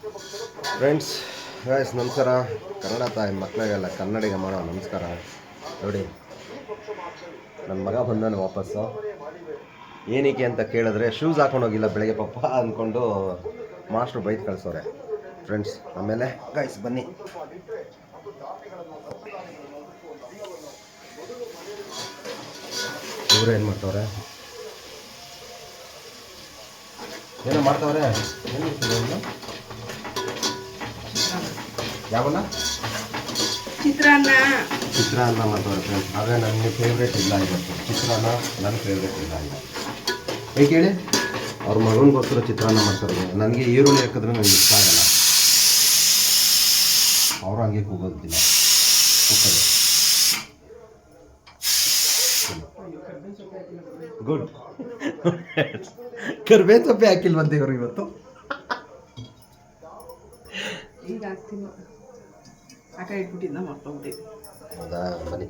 Friends guys ನಮಸ್ಕಾರ ಕನ್ನಡ ತಾಯಿ ಮಕ್ಕಳಿಗೆಲ್ಲ ಕನ್ನಡಿಗೆ ಮಾಡೋ ನಮಸ್ಕಾರ. ನೋಡಿ ನನ್ನ ಮಗ ಬಂದಾನೆ ವಾಪಸ್ಸು. ಏನಕ್ಕೆ ಅಂತ ಕೇಳಿದ್ರೆ ಶೂಸ್ ಹಾಕೊಂಡು ಹೋಗಿಲ್ಲ ಬೆಳಗ್ಗೆ ಪಪ್ಪ ಅಂದ್ಕೊಂಡು ಮಾಸ್ಟ್ರು ಬೈದು ಕಳಿಸೋರೆ. ಫ್ರೆಂಡ್ಸ್ ಆಮೇಲೆ ಗಾಯ್ಸ್ ಬನ್ನಿ. ಇವ್ರು ಏನು ಮಾಡ್ತವ್ರೆ? ಏನೋ ಮಾಡ್ತವ್ರೆ? ಏನು? ಯಾವನ್ನ ಚಿತ್ರಾನ್ನ. ಚಿತ್ರಾನ್ನ ಮಾಡ್ತಾರೆ ಫ್ರೆಂಡ್ಸ್ ಆದರೆ ನನಗೆ ಫೇವ್ರೇಟ್ ಇಲ್ಲ ಇವತ್ತು. ಚಿತ್ರಾನ್ನ ನನ್ನ ಫೇವ್ರೇಟ್ ಇಲ್ಲ ಇಲ್ಲ ಹೇಗೆ ಹೇಳಿ? ಅವ್ರ ಮಗನಿಗೋಸ್ಕರ ಚಿತ್ರಾನ್ನ ಮಾಡ್ತಾರೆ. ನನಗೆ ಈರುಳ್ಳಿ ಹಾಕಿದ್ರೆ ನನಗೆ ಇಷ್ಟ ಆಗಲ್ಲ. ಅವರು ಹಂಗೆ ಕೂಗೋದಿಲ್ಲ. ಕೂಗೋದು ಗುಡ್ ಕರ್ಬೇ ಸೊಪ್ಪೆ ಹಾಕಿಲ್ವಂತೆ ಇವರು ಇವತ್ತು? ಈಗ ಹಾಕ್ತೀನಿ ಆಕ ಇಟ್ಬಿಟ್ಟಿದ್ದ ಹೌದಾ ಬನ್ನಿ.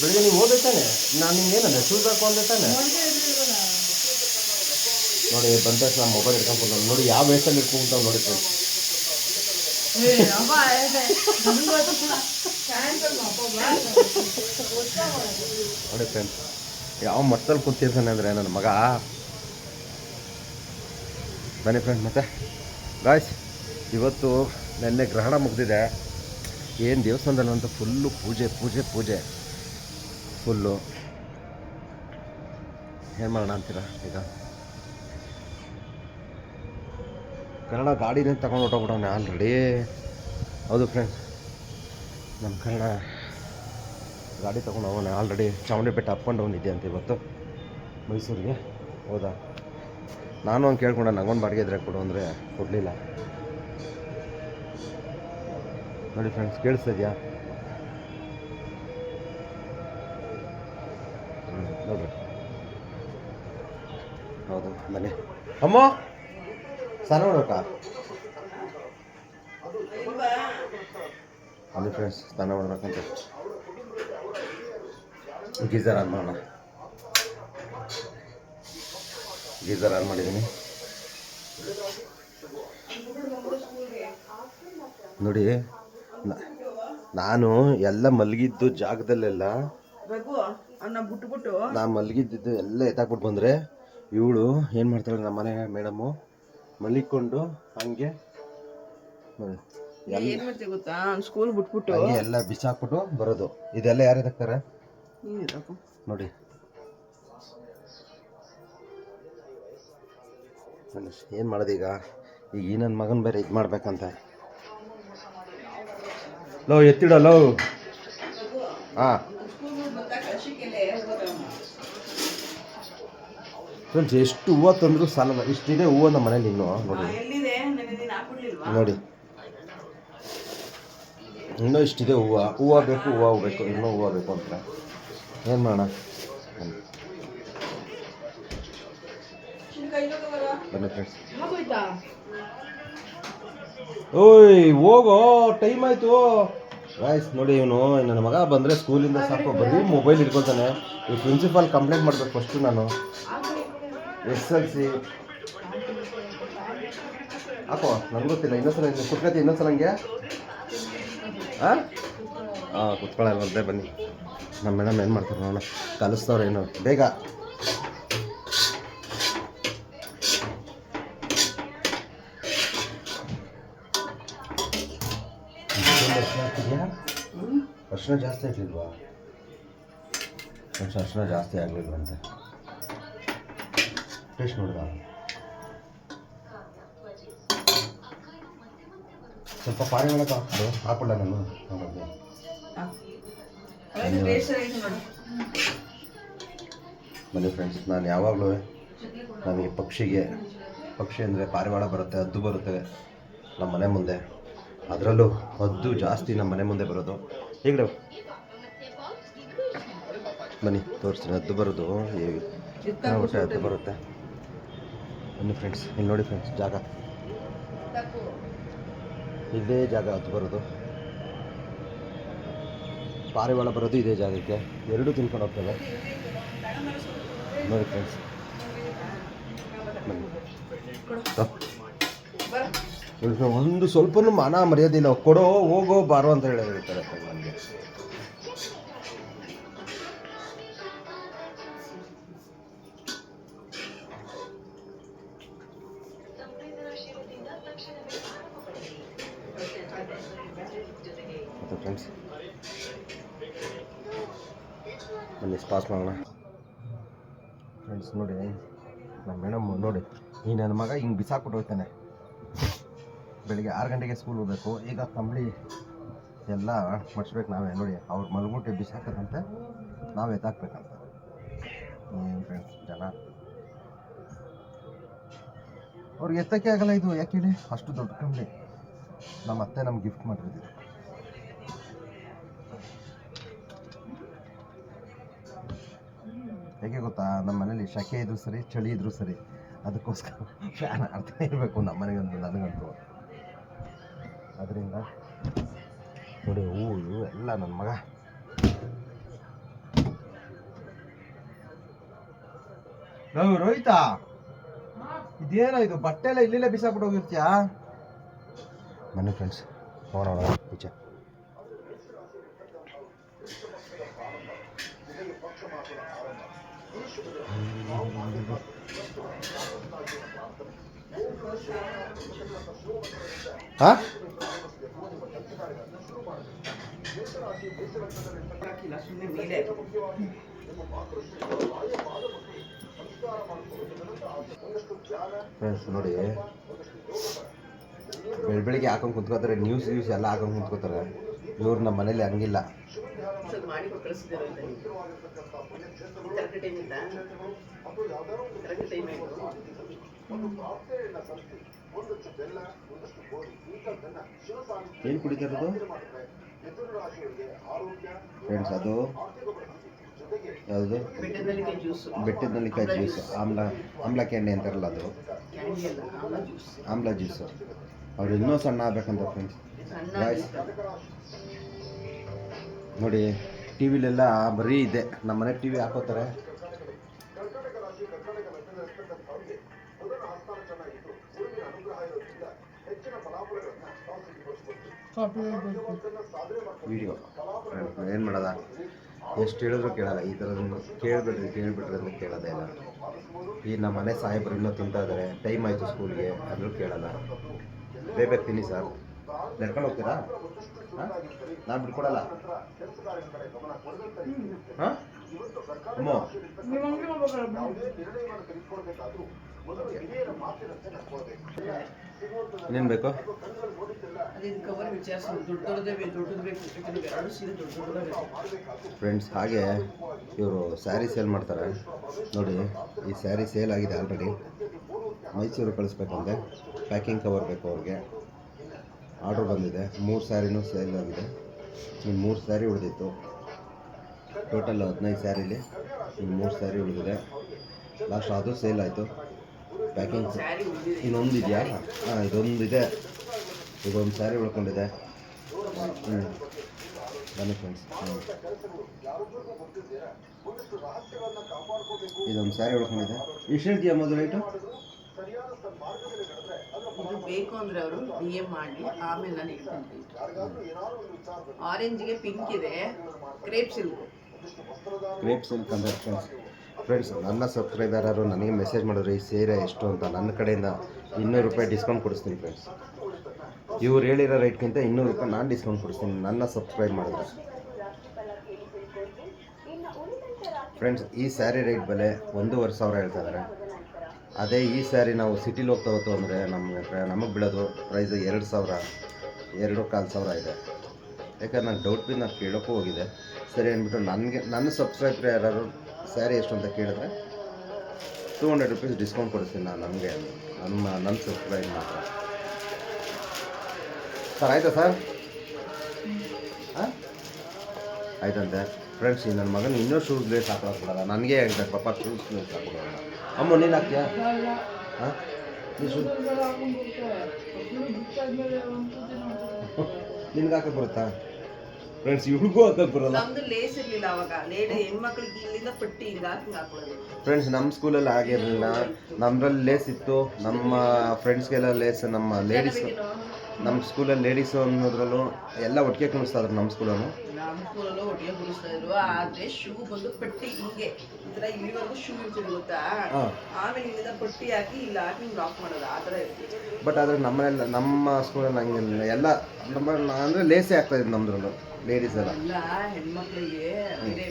ಬೆಳಿಗ್ಗೆ ನೀವು ತಾನೆ? ನಾನು ನಿಮ್ಗೆ ಏನಂದೆ? ಶೂಸ್ ಹಾಕೊಂಡೆ ತಾನೆ? ನೋಡಿ ಬಂದ ತಕ್ಷಣ ಮೊಬೈಲ್ ಇಟ್ಕೊಂಡು ನೋಡಿ ಯಾವ ವಯಸ್ಸಲ್ಲಿ ಇಟ್ಕೊಂಡ್ಬಿಟ್ಟು ನೋಡಿ ಫ್ರೆಂಡ್ಸ್ ನೋಡಿ ಫ್ರೆಂಡ್ಸ್ ಯಾವ ಮಟ್ಟದಲ್ಲಿ ಕೂತಿರ್ತಾನೆ ಅಂದರೆ ನನ್ನ ಮಗ? ಬನ್ನಿ ಫ್ರೆಂಡ್ ಮತ್ತೆ? ಗಾಯ್ಸ್ ಇವತ್ತು ನೆನ್ನೆ ಗ್ರಹಣ ಮುಗಿದಿದೆ. ಏನು ದೇವಸ್ಥಾನದಲ್ಲಿ ಅಂತ ಫುಲ್ಲು ಪೂಜೆ ಪೂಜೆ ಪೂಜೆ. ಫುಲ್ಲು ಏನು ಮಾಡೋಣ ಅಂತೀರಾ ಈಗ? ಕನ್ನಡ ಗಾಡಿನೇ ತಗೊಂಡು ಹೊಟ್ಟೋಗ್ಬಿಡೋಣ ಆಲ್ರೆಡಿ ಹೌದು ಫ್ರೆಂಡ್ಸ್ ನಮ್ಮ ಕನ್ನಡ ಗಾಡಿ ತೊಗೊಂಡು ಹೋಗೋಣ ಆಲ್ರೆಡಿ ಚಾಮುಂಡಿ ಬೆಟ್ಟ ಅಪ್ ಆ್ಯಂಡ್ ಡೌನ್ ಇದೆ ಅಂತ ಇವತ್ತು ಮೈಸೂರಿಗೆ. ಹೌದಾ? ನಾನು ಹಂಗೆ ಕೇಳ್ಕೊಂಡೆ, ನಂಗೊಂದು ಬಾಡಿಗೆ ಇದ್ರೆ ಕೊಡು ಅಂದರೆ ಕೊಡಲಿಲ್ಲ. ನೋಡಿ ಫ್ರೆಂಡ್ಸ್ ಕೇಳಿಸ್ತಿದ್ಯಾ ನೋಡ್ರಿ. ಹೌದು ಮನೆ ಅಮ್ಮ ಸಣ್ಣ ನೋಡಕ್ಕ ಅಲ್ಲಿ ಫ್ರೆಂಡ್ಸ್ ಸ್ನಾನ ಮಾಡ್ಬೇಕಂತ ಗೀಸರ್ ಆನ್ ಮಾಡೋಣ ಗೀಸರ್ ಆನ್ ಮಾಡಿದ್ದೀನಿ. ನೋಡಿ ನಾನು ಎಲ್ಲ ಮಲಗಿದ್ದು ಜಾಗದಲ್ಲೆಲ್ಲ ಬಿಟ್ಬಿಟ್ಟು. ನಾ ಮಲಗಿದ್ದು ಎಲ್ಲ ಎತ್ತಾಕ್ಬಿಟ್ಟು ಬಂದರೆ ಇವಳು ಏನು ಮಾಡ್ತಾಳೆ ನಮ್ಮ ಮನೆ ಮೇಡಮು? ಮಲಿಕೊಂಡು ಹಂಗೆ ನೋಡಿ, ಎಲ್ಲ ಏನ್ ಮಾಡ್ತೀವಿ ಗೊತ್ತಾ? ಸ್ಕೂಲ್ ಬಿಟ್ಬಿಟ್ಟು. ಎಲ್ಲ ಬಿಸಾಕ್ಬಿಟ್ಟು ಬರೋದು. ಇದೆಲ್ಲ ಯಾರು ಎತ್ತಾಕ್ತಾರೆ? ನೀನ್ ನೋಡಿ ಏನು ಮಾಡೋದು ಈಗ? ಈ ನನ್ನ ಮಗನ ಬೇರೆ ಇದು ಮಾಡ್ಬೇಕಂತ. ಲೋ, ಎತ್ತಿಡ, ಲೋ. ಹಾಂ. ಫ್ರೆಂಡ್ಸ್ ಎಷ್ಟು ಹೂವು ತಂದರೂ ಸಾಲ ಇಷ್ಟಿದೆ ಹೂವು ನಮ್ಮ ಮನೇಲಿ ಇನ್ನು, ನೋಡಿ. ನೋಡಿ. ಇನ್ನೂ ಇಷ್ಟಿದೆ ಹೂವು. ಹೂವು ಬೇಕು ಹೂವು ಬೇಕು, ಇನ್ನೂ ಹೂವು ಬೇಕು ಅಂತ. ಏನು ಮಾಡೋಣ? ಬನ್ನಿ ಫ್ರೆಂಡ್ಸ್ ಓಯ್, ಹೋಗೋ ಟೈಮ್ ಆಯಿತು. ವಾಯ್ಸ್ ನೋಡಿ ಇವನು, ನನ್ನ ಮಗ ಬಂದರೆ ಸ್ಕೂಲಿಂದ ಸಾಕು ಬರೀ ಮೊಬೈಲ್ ಇಟ್ಕೊತಾನೆ ಈ ಪ್ರಿನ್ಸಿಪಾಲ್ ಕಂಪ್ಲೇಂಟ್ ಮಾಡಬೇಕು ಫಸ್ಟು ನಾನು. S L C. ಹಾಕೋ ನನಗೆ ಗೊತ್ತಿಲ್ಲ, ಇನ್ನೊಂದ್ಸಲ ನೀನು ಕುತ್ಕತಿ ಇನ್ನೊಂದ್ಸಲ ಹಂಗೆ. ಹಾಂ ಕುತ್ಕೊಳ್ಳಲ್ವಂತೆ ಬನ್ನಿ. ನಮ್ಮ ಮೇಡಮ್ ಏನು ಮಾಡ್ತಾರೆ ನೋಡೋಣ. ಕಲಿಸ್ತವ್ರೇನು ಬೇಗ. ಅರ್ಶಿನ ಜಾಸ್ತಿ ಹಾಕ್ಲಿಲ್ವಾ ಫ್ರೆಂಡ್ಸ್ ಅರ್ಶಿನ ಜಾಸ್ತಿ ಆಗಲಿಲ್ವಂತೆ ಟೇಸ್ಟ್ ನೋಡಿದ? ಸ್ವಲ್ಪ ಪಾರಿವಾಳಕ್ಕೆ ಹಾಕ್ಬಿಡು. ಹಾಕ್ಬಿಡ ನಾನು? ನೋಡೋದು ಮನೆ. ಬನ್ನಿ ಫ್ರೆಂಡ್ಸ್ ನಾನು ಯಾವಾಗಲೂ ನನಗೆ ಪಕ್ಷಿಗೆ ಪಕ್ಷಿ ಅಂದರೆ ಪಾರಿವಾಳ ಬರುತ್ತೆ ಹದ್ದು ಬರುತ್ತೆ ನಮ್ಮ ಮನೆ ಮುಂದೆ. ಅದರಲ್ಲೂ ಹದ್ದು ಜಾಸ್ತಿ ನಮ್ಮ ಮನೆ ಮುಂದೆ ಬರೋದು. ಈಗ ಬನ್ನಿ ತೋರಿಸ್ತೀನಿ. ಅದು ಬರೋದು ಹೇಗೆ? ವರ್ಷ ಅದು ಬರುತ್ತೆ. ಬನ್ನಿ ಫ್ರೆಂಡ್ಸ್ ಇಲ್ಲಿ ನೋಡಿ ಫ್ರೆಂಡ್ಸ್ ಜಾಗ. ಇದೇ ಜಾಗ ಅದು ಬರೋದು. ಪಾರಿವಾಳ ಬರೋದು ಇದೇ ಜಾಗಕ್ಕೆ. ಎರಡೂ ತಿನ್ಕೊಂಡು ಹೋಗ್ತವೆ. ನೋಡಿ ಫ್ರೆಂಡ್ಸ್ ಬರ ಒಂದು ಸ್ವಲ್ಪನೂ ಮಾನ ಮರ್ಯಾದೆ ಇಲ್ಲ. ಕೊಡೋ, ಹೋಗೋ, ಬಾರೋ ಅಂತ ಹೇಳಿ ಹೇಳ್ತಾರೆ ನನಗೆ ಫ್ರೆಂಡ್ಸ್ ಪಾಸ್ ಮಾಡೋಣ. ಫ್ರೆಂಡ್ಸ್ ನೋಡಿ ನಮ್ಮ ಮೇಡಮ್ ನೋಡಿ ಈ ನನ್ನ ಮಗ ಹಿಂಗೆ ಬಿಸಾಕ್ಬಿಟ್ಟು ಹೋಗ್ತಾನೆ. ಬೆಳಿಗ್ಗೆ ಆರು ಗಂಟೆಗೆ ಸ್ಕೂಲ್ ಹೋಗಬೇಕು. ಈಗ ಕಂಬಳಿ ಎಲ್ಲ ಮಡ್ಸ್ಬೇಕು ನಾವೇ. ನೋಡಿ, ಅವ್ರು ಮಲಗುಟ್ಟೆ ಬಿಸಾಕದಂತೆ ನಾವು ಎತ್ತಾಕ್ಬೇಕಂತ. ಏನು ಫ್ರೆಂಡ್ಸ್ ಜನ? ಅವ್ರಿಗೆ ಎತ್ತಕ್ಕೆ ಆಗಲ್ಲ ಇದು. ಯಾಕೆ ಹೇಳಿ? ಅಷ್ಟು ದೊಡ್ಡ ಕಂಬಳಿ ನಮ್ಮ ಅತ್ತೆ ನಮ್ಗೆ ಗಿಫ್ಟ್ ಮಾಡಿರೋದು ಹೇಗೆ ಗೊತ್ತಾ? ನಮ್ಮ ಮನೇಲಿ ಶಕೆ ಇದ್ರು ಸರಿ, ಚಳಿ ಇದ್ರು ಸರಿ. ಅದಕ್ಕೋಸ್ಕರ ಫ್ಯಾನ್ ಆಡ್ತಾನೆ ಇರಬೇಕು ನಮ್ಮ ಮನೆಗಂತೂ ನನಗಂತೂ. ಅದರಿಂದ ನೋಡಿ ಹೂವು ಇವು ಎಲ್ಲ ನನ್ನ ಮಗ. ನಾವು ರೋಹಿತಾ. ಇದೇನೋ ಇದು ಬಟ್ಟೆ ಎಲ್ಲ ಇಲ್ಲೆಲ್ಲ ಬಿಸಾಕ್ಬಿಟ್ಟು ಹೋಗಿರ್ತೀಯಾ? ಬನ್ನಿ ಫ್ರೆಂಡ್ಸ್ ನೋಡೋಣ ಈಚೆ ಹಾಂ ಫ್ರೆಂಡ್ಸ್ ನೋಡಿ. ಬೆಳ್ ಬೆಳಿಗ್ಗೆ ಹಾಕೊಂಡು ಕುಂತ್ಕೋತಾರೆ ನ್ಯೂಸ್ ನ್ಯೂಸ್ ಎಲ್ಲ ಹಾಕೊಂಡು ಕುಂತ್ಕೋತಾರೆ. ಇವ್ರು ನಮ್ಮ ಮನೇಲಿ ಹಂಗಿಲ್ಲ. ಅದು ಕಳಿಸಿದ್ದಾರೆ ಅಂತ ಆಯಿತು ಏನು ಕುಡಿತಾರದು? ಫ್ರೆಂಡ್ಸ್ ಅದು? ಯಾವುದು? ಬೆಟ್ಟದ ನಲ್ಲಿಕಾಯಿ ಜ್ಯೂಸ್. ಆಮ್ಲ ಆಮ್ಲ ಕೆಣ್ಣೆ ಅಂತಾರಲ್ಲ ಅದು? ಆಮ್ಲ ಜ್ಯೂಸ್. ಆಮ್ಲ ಜ್ಯೂಸು. ಅವ್ರು ಇನ್ನೂ ಸಣ್ಣ ಆಗ್ಬೇಕಂತ ಫ್ರೆಂಡ್ಸ್ ಸಣ್ಣ ನೋಡಿ ಟಿ ವಿಲೆಲ್ಲ ಬರೀ ಇದೆ. ನಮ್ಮ ಮನೆ ಟಿ ವಿ ಹಾಕೋತಾರೆ. ವಿಡಿಯೋ. ಏನು ಮಾಡೋದ? ಎಷ್ಟು ಹೇಳಿದ್ರು ಕೇಳಲ್ಲ ಈ ಥರ ಕೇಳ್ಬಿಡ್ರಿ ಕೇಳಿಬಿಟ್ರೆ ಕೇಳೋದೇ ಇಲ್ಲ. ಈ ನಮ್ಮ ಮನೆ ಸಾಹೇಬರು ಇನ್ನೂ ತಿಂತಾ ಇದ್ದಾರೆ ಟೈಮ್ ಆಯಿತು ಸ್ಕೂಲ್ಗೆ ಅಂದರೂ ಕೇಳಲ್ಲ. ಬೇಗ ತಿನ್ನಿ ಸರ್. ನಡ್ಕೊಂಡು ಹೋಗ್ತೀರಾ? ಹಾಂ? ನಾನು ಬಿಟ್ಕೊಡಲ್ಲ. ಹಾಂ? ಅಮ್ಮ. ಇನ್ನೇನು ಬೇಕು? ಫ್ರೆಂಡ್ಸ್ ಹಾಗೆ ಇವರು ಸ್ಯಾರಿ ಸೇಲ್ ಮಾಡ್ತಾರೆ. ನೋಡಿ ಈ ಸ್ಯಾರಿ ಸೇಲ್ ಆಗಿದೆ ಆಲ್ರೆಡಿ ಮೈಸೂರು ಕಳಿಸ್ಬೇಕಂದ್ರೆ ಪ್ಯಾಕಿಂಗ್ ಕವರ್ ಬೇಕು ಅವ್ರಿಗೆ. ಆರ್ಡ್ರ್ ಬಂದಿದೆ. ಮೂರು ಸ್ಯಾರಿನೂ ಸೇಲ್ ಆಗಿದೆ. ಇನ್ನು ಮೂರು ಸ್ಯಾರಿ ಉಳಿದಿತ್ತು. ಟೋಟಲ್ ಹದಿನೈದು ಸ್ಯಾರಿಲಿ ಇನ್ನು ಮೂರು ಸ್ಯಾರಿ ಉಳಿದಿದೆ. ಲಾಸ್ಟ್ ಅದು ಸೇಲ್ ಆಯಿತು. ಪ್ಯಾಕಿಂಗ್ ಸ್ಯಾರಿ ಉಳಿದಿದೆ ಇನ್ನೊಂದು ಇದೆಯಾ? ಹಾಂ ಇದೊಂದಿದೆ ಇದೊಂದು ಸ್ಯಾರಿ ಉಳ್ಕೊಂಡಿದೆ. ಹ್ಞೂ ಬನ್ನಿ ಫ್ರೆಂಡ್ಸ್ ಇದೊಂದು ಸ್ಯಾರಿ ಉಳ್ಕೊಂಡಿದೆ. ಎಷ್ಟು ಇದೆಯಾ ಮೊದಲು ರೇಟು ಇದು ಬೇಕು ಅಂದ್ರೆ ಅವರು ಡಿ ಎಂ ಮಾಡಿ ಆಮೇಲೆ ನಾನು ಹೇಳ್ತೀನಿ ಆರೆಂಜ್ಗೆ ಪಿಂಕ್ ಇದೆ. ಕ್ರೇಪ್ ಸಿಲ್ಕ್ ಕ್ರೇಪ್ ಸಿಲ್ಕ್ ಅಂತ ಫ್ರೆಂಡ್ಸ್ ಫ್ರೆಂಡ್ಸ್ ನನ್ನ ಸಬ್ಸ್ಕ್ರೈಬರರು ನನಗೆ ಮೆಸೇಜ್ ಮಾಡಿದ್ರು, ಈ ಸೀರೆ ಎಷ್ಟು ಅಂತ? ನನ್ನ ಕಡೆಯಿಂದ ಇನ್ನೂರು ರೂಪಾಯಿ ಡಿಸ್ಕೌಂಟ್ ಕೊಡಿಸ್ತೀನಿ ಫ್ರೆಂಡ್ಸ್ ಇವ್ರು ಹೇಳಿರೋ ರೇಟ್ಗಿಂತ ಇನ್ನೂರು ರೂಪಾಯಿ ನಾನು ಡಿಸ್ಕೌಂಟ್ ಕೊಡಿಸ್ತೀನಿ. ನನ್ನ ಸಬ್ಸ್ಕ್ರೈಬ್ ಮಾಡಿದ್ರೆ. ಫ್ರೆಂಡ್ಸ್ ಈ ಸ್ಯಾರಿ ರೇಟ್ ಬೆಲೆ ಒಂದೂವರೆ ಸಾವಿರ ಹೇಳ್ತಾ ಇದ್ದಾರೆ ಅದೇ ಈ ಸ್ಯಾರಿ ನಾವು ಸಿಟಿಲಿ ಹೋಗ್ತಾ ಹೋಗ್ತು ಅಂದರೆ ನಮಗೆ ನಮಗೆ ಬೀಳೋದು ಪ್ರೈಸ್ ಎರಡು ಸಾವಿರ, ಎರಡು ಕಾಲು ಸಾವಿರ ಇದೆ. ಯಾಕಂದ್ರೆ ನಾನು ಡೌಟ್ ಬಿ ನಾನು ಕೇಳೋಕ್ಕೂ ಹೋಗಿದೆ. ಸರಿ ಅಂದ್ಬಿಟ್ಟು ನನಗೆ, ನನ್ನ ಸಬ್ಸ್ಕ್ರೈಬರ್ ಯಾರು ಸ್ಯಾರಿ ಎಷ್ಟು ಅಂತ ಕೇಳಿದ್ರೆ ಟೂ ಹಂಡ್ರೆಡ್ ರುಪೀಸ್ ಡಿಸ್ಕೌಂಟ್ ಕೊಡಿಸ್ತೀನಿ ನಾನು ನಮಗೆ ನಮ್ಮ ನನ್ನ ಸಬ್ಸ್ಕ್ರೈಬ್ ಮಾತ್ರ. ಸರ್ ಆಯಿತಾ ಸರ್? ಹಾಂ ಆಯ್ತಂತೆ. ಫ್ರೆಂಡ್ಸ್ ಈ ನನ್ನ ಮಗನ ಇನ್ನೂ ಶೂಸ್ ಲೇಸ್ ಹಾಕೊಳಕ್ ಬಿಡಲ್ಲ ನನಗೆ ಹೇಳ್ತಾರೆ ಪಾಪ ಶೂಸ್ ಲೇಸ್ ಹಾಕೊಡೋಲ್ಲ ಅಮ್ಮ ನೀನು ಹಾಕ್ತೀಯಾ? ಹಾಂ ನಿನ್ಗೆ ಹಾಕಕ್ಕೆ ಬರುತ್ತಾ? ಫ್ರೆಂಡ್ಸ್ ಇವ್ರಿಗೂ ಹಾಕಕ್ ಬರಲ್ಲ. ನಮ್ದು ಲೇಸ್ ಇರ್ಲಿಲ್ಲ ಅವಾಗ. ಲೇಡಿ ಹೆಣ್ಮಕ್ಳಿಗೆ ಇಲ್ಲಿಂದ ಪಟ್ಟಿ ಹಿಂಗ ಹಿಂಗ ಹಾಕೊಳ್ಳೋದು ಫ್ರೆಂಡ್ಸ್ ನಮ್ಮ ಸ್ಕೂಲಲ್ಲಿ ಆಗಿರಲಿಲ್ಲ ನಮ್ಮದ್ರಲ್ಲಿ ಲೇಸ್ ಇತ್ತು. ನಮ್ಮ ಫ್ರೆಂಡ್ಸ್ಗೆಲ್ಲ ಲೇಸ್ ನಮ್ಮ ಲೇಡೀಸ್ ನಮ್ಮ ಸ್ಕೂಲಲ್ಲಿ ಲೇಡೀಸು ಅನ್ನೋದ್ರಲ್ಲೂ ಎಲ್ಲ ಒಟ್ಟಿಗೆ ಕುಣಿಸ್ತಾ ಇದ್ರು ನಮ್ಮ ಸ್ಕೂಲನ್ನು ನಮ್ಮ ಸ್ಕೂಲಲ್ಲೂ ಒಟ್ಟಿಗೆ ಕುಣಿಸ್ತಾ ಇದ್ರು. ಆದ್ರೆ ಶೂ ಬಂದು ಪಟ್ಟಿ ಹಿಂಗೆ. ಈ ತರ ಇಲ್ಲಿವರೆಗೂ ಶೂ ಇರ್ತಿದ್ರು ಗೊತ್ತಾ? ಹಾಂ. ಆಮೇಲೆ ಇಲ್ಲಿಂದ ಪಟ್ಟಿ ಹಾಕಿ ಇಲ್ಲ ಹಾಕಿ ಲಾಕ್ ಮಾಡೋದು ಆ ಥರ ಇರ್ತಿತ್ತು ಬಟ್ ಆದರೆ ನಮ್ಮನೆಲ್ಲ ನಮ್ಮ ಸ್ಕೂಲಲ್ಲಿ ಹಂಗಿಲ್ಲ ಎಲ್ಲ ನಮ್ಮ ಅಂದರೆ ಲೇಸೇ ಆಗ್ತಾ ಇದ್ದು ನಮ್ಮದ್ರಲ್ಲೂ ಲೇಡೀಸ್ ಎಲ್ಲ. ಎಲ್ಲ ಹೆಣ್ಮಕ್ಳಿಗೆ ಬೇರೆ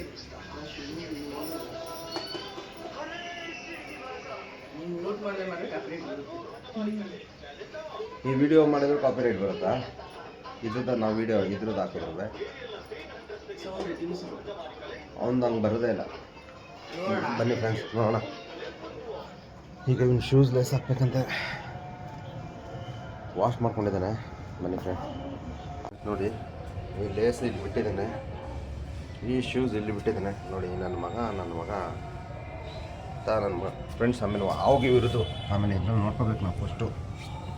ನೀವು ನೋಟ್ ಮಾಡಿದ್ರೆ ಮಾತ್ರ ಕಾಪರೇಟ್ ಈ ವಿಡಿಯೋ ಮಾಡಿದ್ರೆ ಕಾಪಿರೈಟ್ ಬರುತ್ತಾ? ಇದ್ರದ್ದು ನಾವು ವಿಡಿಯೋ ಇದ್ರದ್ದು ಹಾಕಿರೋದೆ. ಅವ್ನು ಹಂಗೆ ಬರೋದೇ ಇಲ್ಲ. ಬನ್ನಿ ಫ್ರೆಂಡ್ಸ್ ನೋಡೋಣ. ಈಗ ಇವ್ನು ಶೂಸ್ ಲೇಸ್ ಹಾಕ್ಬೇಕಂತ. ವಾಶ್ ಮಾಡ್ಕೊಂಡಿದ್ದಾನೆ. ಬನ್ನಿ ಫ್ರೆಂಡ್ ನೋಡಿ, ಈ ಲೇಸ್ ಇಲ್ಲಿ ಬಿಟ್ಟಿದ್ದಾನೆ. ಈ ಶೂಸ್ ಇಲ್ಲಿ ಬಿಟ್ಟಿದ್ದಾನೆ. ನೋಡಿ ನನ್ನ ಮಗ ನನ್ನ ಮಗ. ತಾ, ನನ್ನ ಮಗ. ಫ್ರೆಂಡ್ಸ್ ಆಮೇಲೆ ಆವಾಗ ಇರೋದು ಆಮೇಲೆ ಎಲ್ಲ ನೋಡ್ಕೋಬೇಕು ನಾವು ಫಸ್ಟು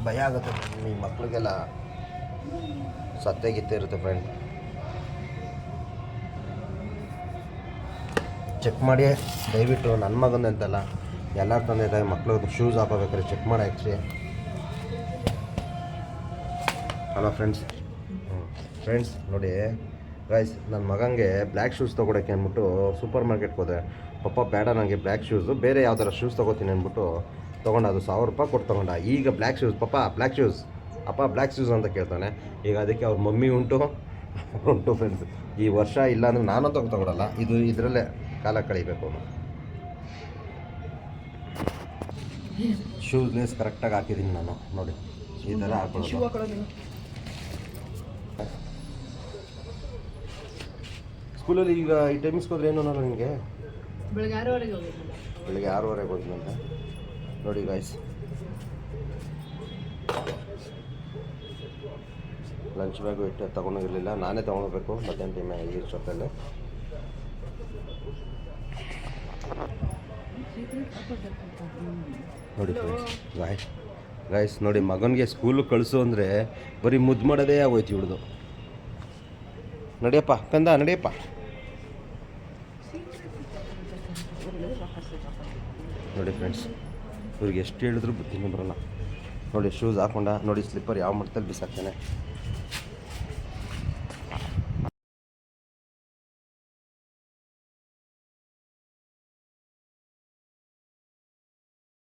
ಭಯ ಆಗುತ್ತೆ ಈ ಮಕ್ಳಿಗೆಲ್ಲ ಸತ್ತೆಗಿತ್ತೆ ಇರುತ್ತೆ ಫ್ರೆಂಡ್ ಚೆಕ್ ಮಾಡಿ ದಯವಿಟ್ಟು ನನ್ನ ಮಗನ ಅಂತಲ್ಲ ಎಲ್ಲರ ತಂದೆ ತಾಯಿ ಮಕ್ಳು ಶೂಸ್ ಹಾಕೋಬೇಕಾದ್ರೆ ಚೆಕ್ ಮಾಡಿ ಆ್ಯಕ್ಚುಲಿ ಹಲೋ ಫ್ರೆಂಡ್ಸ್ ಫ್ರೆಂಡ್ಸ್ ನೋಡಿ ಗೈಸ್ ನನ್ನ ಮಗಂಗೆ ಬ್ಲ್ಯಾಕ್ ಶೂಸ್ ತೊಗೊಳಕ್ಕೆ ಅಂದ್ಬಿಟ್ಟು ಸೂಪರ್ ಮಾರ್ಕೆಟ್ಗೆ ಹೋದೆ. ಪಪ್ಪ ಬೇಡ ನನಗೆ ಬ್ಲ್ಯಾಕ್ ಶೂಸು ಬೇರೆ ಯಾವ ಥರ ಶೂಸ್ ತೊಗೋತೀನಿ ಅಂದ್ಬಿಟ್ಟು ತೊಗೊಂಡ ಅದು ಸಾವಿರ ರೂಪಾಯಿ ಕೊಟ್ಟು ತೊಗೊಂಡ ಈಗ ಬ್ಲ್ಯಾಕ್ ಶೂಸ್ ಪಪ್ಪ ಬ್ಲ್ಯಾಕ್ ಶೂಸ್ ಅಪ್ಪ ಬ್ಲ್ಯಾಕ್ ಶೂಸ್ ಅಂತ ಕೇಳ್ತಾನೆ. ಈಗ ಅದಕ್ಕೆ ಅವ್ರ ಮಮ್ಮಿ ಉಂಟು. ಉಂಟು ಫ್ರೆಂಡ್ಸ್ ಈ ವರ್ಷ ಇಲ್ಲ ಅಂದ್ರೆ ನಾನು ತಗೊ ತಗೊಳಲ್ಲ. ಇದು ಇದರಲ್ಲೇ ಕಾಲ ಕಳಿಬೇಕು ಶೂಸ್ ಲೇಸ್ ಕರೆಕ್ಟಾಗಿ ಹಾಕಿದ್ದೀನಿ ನಾನು. ನೋಡಿ ಈ ಥರ ಹಾಕೊಳ್ಳೋದು. ಸ್ಕೂಲಲ್ಲಿ ಈಗ ಈ ಟೈಮಿಸ್ಗೆ ಹೋದ್ರೆ ಏನು ನಾನು ನಿಮಗೆ ಬೆಳಗ್ಗೆ ಆರೂವರೆಗೆ ಹೋಗಿದ್ದು ನೋಡಿ ಗಾಯ್ಸ್ ಲಂಚ್ ಬ್ಯಾಗು ಇಟ್ಟು ತೊಗೊಂಡೋಗಿರಲಿಲ್ಲ. ನಾನೇ ತೊಗೊಳ್ಬೇಕು ಮಧ್ಯಾಹ್ನ ಟೈಮ್ ಈ ಶಾಪಲ್ಲಿ ನೋಡಿ ಗಾಯ್ಸ್ ಗಾಯ್ಸ್ ನೋಡಿ ಮಗನಿಗೆ ಸ್ಕೂಲಿಗೆ ಕಳಿಸು ಅಂದರೆ ಬರೀ ಮುದ್ದು ಮಾಡೋದೇ ಆಗೋಯ್ತು ಹುಡುದು ನಡಿಯಪ್ಪ, ಕಂದ, ನಡಿಯಪ್ಪ. ನೋಡಿ ಫ್ರೆಂಡ್ಸ್ ಇವ್ರಿಗೆ ಎಷ್ಟು ಹೇಳಿದ್ರು ಬುದ್ಧಿನೇ ಬರೋಲ್ಲ. ನೋಡಿ ಶೂಸ್ ಹಾಕೊಂಡ ನೋಡಿ ಸ್ಲಿಪ್ಪರ್ ಯಾವ ಮಟ್ಟದಲ್ಲಿ ಬಿಸಾಕ್ತಾನೆ.